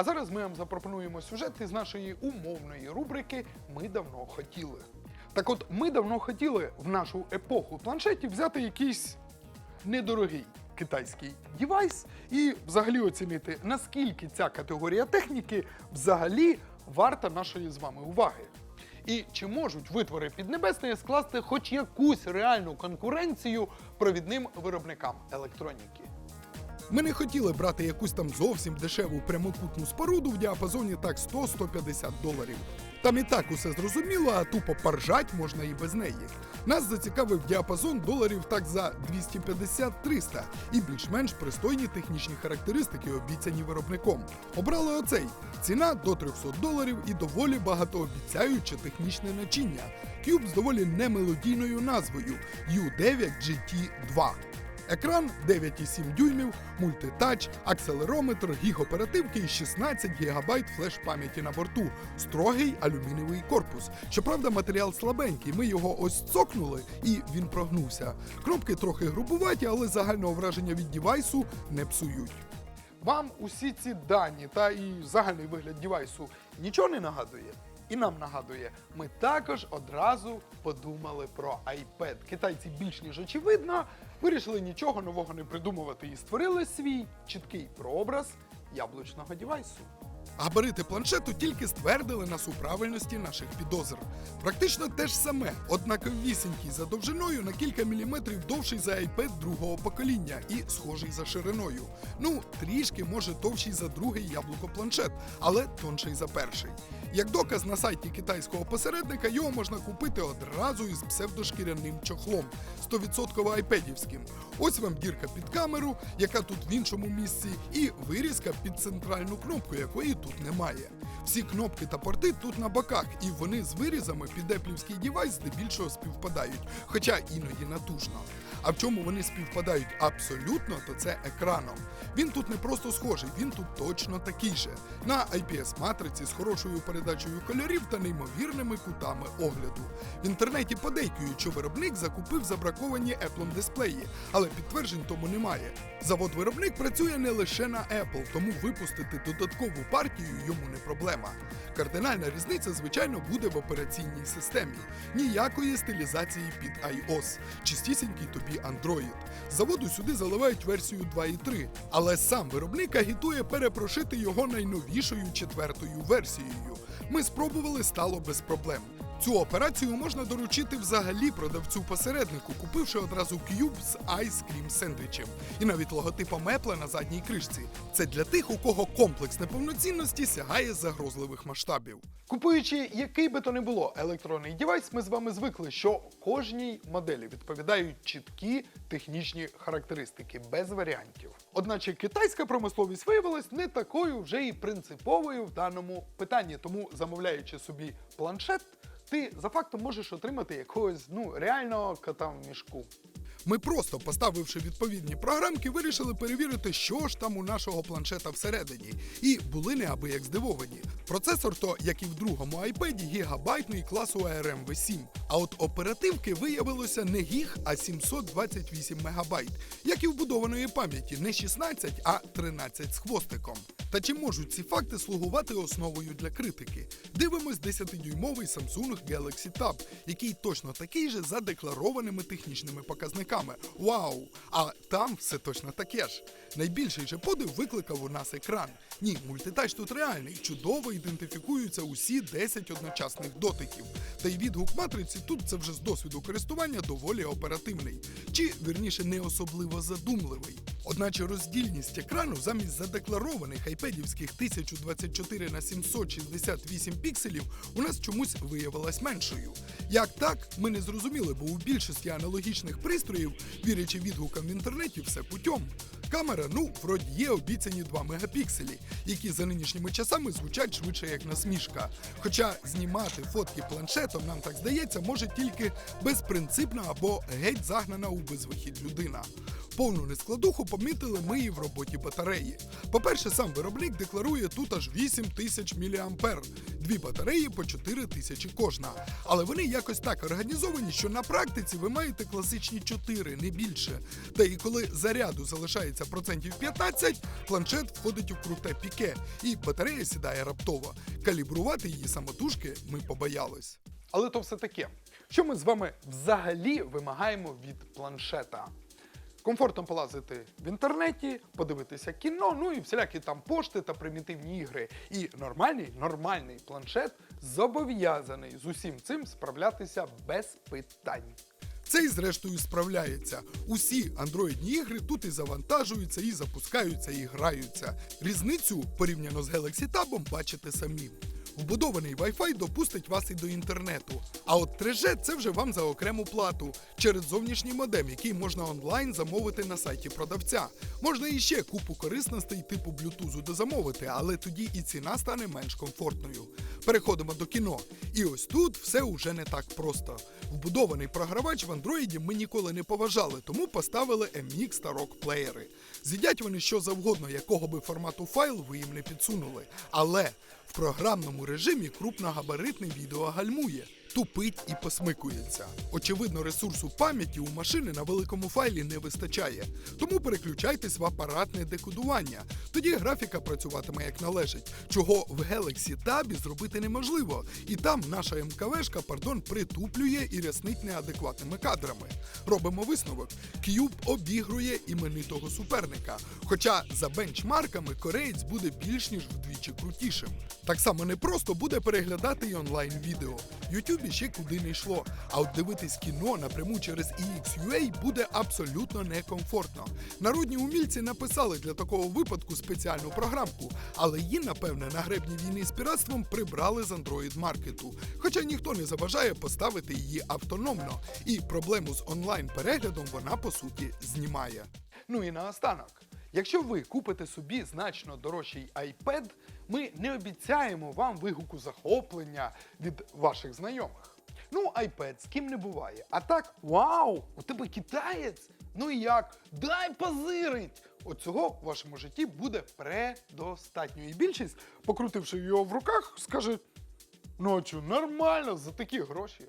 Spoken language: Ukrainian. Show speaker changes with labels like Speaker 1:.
Speaker 1: А зараз ми вам запропонуємо сюжет із нашої умовної рубрики Ми давно хотіли. Так от, ми давно хотіли в нашу епоху планшетів взяти якийсь недорогий китайський девайс і взагалі оцінити, наскільки ця категорія техніки взагалі варта нашої з вами уваги. І чи можуть витвори Піднебесної скласти хоч якусь реальну конкуренцію провідним виробникам електроніки? Ми не хотіли брати якусь там зовсім дешеву прямокутну споруду в діапазоні так 100-150 доларів. Там і так усе зрозуміло, а тупо поржать можна і без неї. Нас зацікавив діапазон доларів так за 250-300 і більш-менш пристойні технічні характеристики, обіцяні виробником. Обрали оцей. Ціна до 300 доларів і доволі багатообіцяюче технічне начиння. Cube з доволі немелодійною назвою U9 GT2. Екран 9,7 дюймів, мультитач, акселерометр, гіг оперативки і 16 ГБ флеш-пам'яті на борту, строгий алюмінієвий корпус. Щоправда, матеріал слабенький. Ми його ось цокнули і він прогнувся. Кнопки трохи грубуваті, але загального враження від дівайсу не псують. Вам усі ці дані та і загальний вигляд дівайсу нічого не нагадує? І нам нагадує, ми також одразу подумали про iPad. Китайці більш ніж очевидно вирішили нічого нового не придумувати і створили свій чіткий прообраз яблучного дівайсу. Габарити планшету тільки ствердили нас у правильності наших підозр. Практично те ж саме, однаковісінький за довжиною на кілька міліметрів довший за iPad другого покоління і схожий за шириною. Ну, трішки може товщий за другий яблуко планшет, але тонший за перший. Як доказ на сайті китайського посередника його можна купити одразу із псевдошкіряним чохлом, 100% айпедівським. Ось вам дірка під камеру, яка тут в іншому місці, і вирізка під центральну кнопку, якої тут немає. Всі кнопки та порти тут на боках, і вони з вирізами під еплівський дівайс здебільшого співпадають, хоча іноді натужно. А в чому вони співпадають абсолютно, то це екраном. Він тут не просто схожий, він тут точно такий же. На IPS-матриці з хорошою передачею кольорів та неймовірними кутами огляду. В інтернеті подейкують, що виробник закупив забраковані Apple дисплеї, але підтверджень тому немає. Завод-виробник працює не лише на Apple, тому випустити додаткову партію йому не проблема. Кардинальна різниця, звичайно, буде в операційній системі. Ніякої стилізації під iOS, чистісінький тобі Android. Заводу сюди заливають версію 2.3, але сам виробник агітує перепрошити його найновішою четвертою версією. Ми спробували, стало без проблем. Цю операцію можна доручити взагалі продавцю посереднику, купивши одразу к'юб з Ice сендвічем і навіть логотипом Apple на задній кришці. Це для тих, у кого комплекс неповноцінності сягає загрозливих масштабів. Купуючи який би то не було електронний девайс, ми з вами звикли, що кожній моделі відповідають чіткі технічні характеристики без варіантів. Одначе китайська промисловість виявилась не такою вже і принциповою в даному питанні. Тому, замовляючи собі планшет, ти за фактом можеш отримати якогось ну реального кота в мішку. Ми просто поставивши відповідні програмки, вирішили перевірити, що ж там у нашого планшета всередині, і були неабияк здивовані. Процесор то, як і в другому iPad, гігабайтний класу ARM V7. А от оперативки виявилося не гіг, а 728 мегабайт, як і вбудованої пам'яті, не 16, а 13 з хвостиком. Та чи можуть ці факти слугувати основою для критики? Дивимось 10-дюймовий Samsung Galaxy Tab, який точно такий же за декларованими технічними показниками. Вау! А там все точно таке ж. Найбільший же подив викликав у нас екран. Ні, мультитач тут реальний, чудово ідентифікуються усі 10 одночасних дотиків. Та й відгук матриці тут це вже з досвіду користування доволі оперативний, чи вірніше не особливо задумливий. Одначе роздільність екрану замість задекларованих айпедівських 1024 на 768 пікселів у нас чомусь виявилась меншою. Як так, ми не зрозуміли, бо у більшості аналогічних пристроїв, вірячи відгукам в інтернеті, все путьом. Камера, ну, вроді є обіцяні 2 мегапікселі, які за нинішніми часами звучать швидше як насмішка. Хоча знімати фотки планшетом, нам так здається, може тільки безпринципна або геть загнана у безвихід людина. Повну нескладуху помітили ми і в роботі батареї. По-перше, сам виробник декларує тут аж 8 тисяч мА. Дві батареї по 4 тисячі кожна. Але вони якось так організовані, що на практиці ви маєте класичні 4, не більше. Та і коли заряду залишається процентів 15, планшет входить у круте піке, і батарея сідає раптово. Калібрувати її самотужки ми побоялись. Але то все таке. Що ми з вами взагалі вимагаємо від планшета? Комфортно полазити в інтернеті, подивитися кіно, ну і всілякі там пошти та примітивні ігри. І нормальний, нормальний планшет зобов'язаний з усім цим справлятися без питань. Цей, зрештою, справляється. Усі андроїдні ігри тут і завантажуються, і запускаються, і граються. Різницю порівняно з Galaxy Tab бачите самі. Вбудований Wi-Fi допустить вас і до інтернету. А от 3G це вже вам за окрему плату через зовнішній модем, який можна онлайн замовити на сайті продавця. Можна і ще купу корисностей типу Bluetooth дозамовити, але тоді і ціна стане менш комфортною. Переходимо до кіно. І ось тут все уже не так просто. Вбудований програвач в Андроїді ми ніколи не поважали, тому поставили MX та ROG плеєри. З'їдять вони що завгодно, якого би формату файл ви їм не підсунули. Але в програмному режимі крупногабаритне відео гальмує, тупить і посмикується. Очевидно, ресурсу пам'яті у машини на великому файлі не вистачає. Тому переключайтесь в апаратне декодування. Тоді графіка працюватиме як належить, чого в Galaxy Tab зробити неможливо. І там наша МКВшка, пардон, притуплює і ряснить неадекватними кадрами. Робимо висновок: Cube обігрує іменитого суперника. Хоча за бенчмарками кореєць буде більш ніж вдвічі крутішим. Так само непросто буде переглядати і онлайн відео. Ютубі ще куди не йшло. А от дивитись кіно напряму через EXUA буде абсолютно некомфортно. Народні умільці написали для такого випадку спеціальну програмку, але її, напевне, на гребні війни з піратством прибрали з Android маркету. Хоча ніхто не заважає поставити її автономно, і проблему з онлайн-переглядом вона по суті знімає. Ну і наостанок. Якщо ви купите собі значно дорожчий iPad, ми не обіцяємо вам вигуку захоплення від ваших знайомих. Ну, iPad з ким не буває. А так, вау, у тебе китаєць? Ну і як? Дай позирить! От цього в вашому житті буде предостатньо. І більшість, покрутивши його в руках, скаже: ну а нормально за такі гроші.